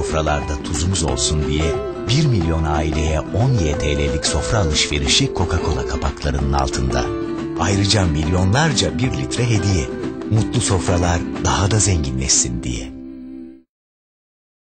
sofralarda tuzumuz olsun diye 1 milyon aileye 10 YTL'lik sofra alışverişi Coca-Cola kapaklarının altında. Ayrıca milyonlarca bir litre hediye. Mutlu sofralar daha da zenginleşsin diye.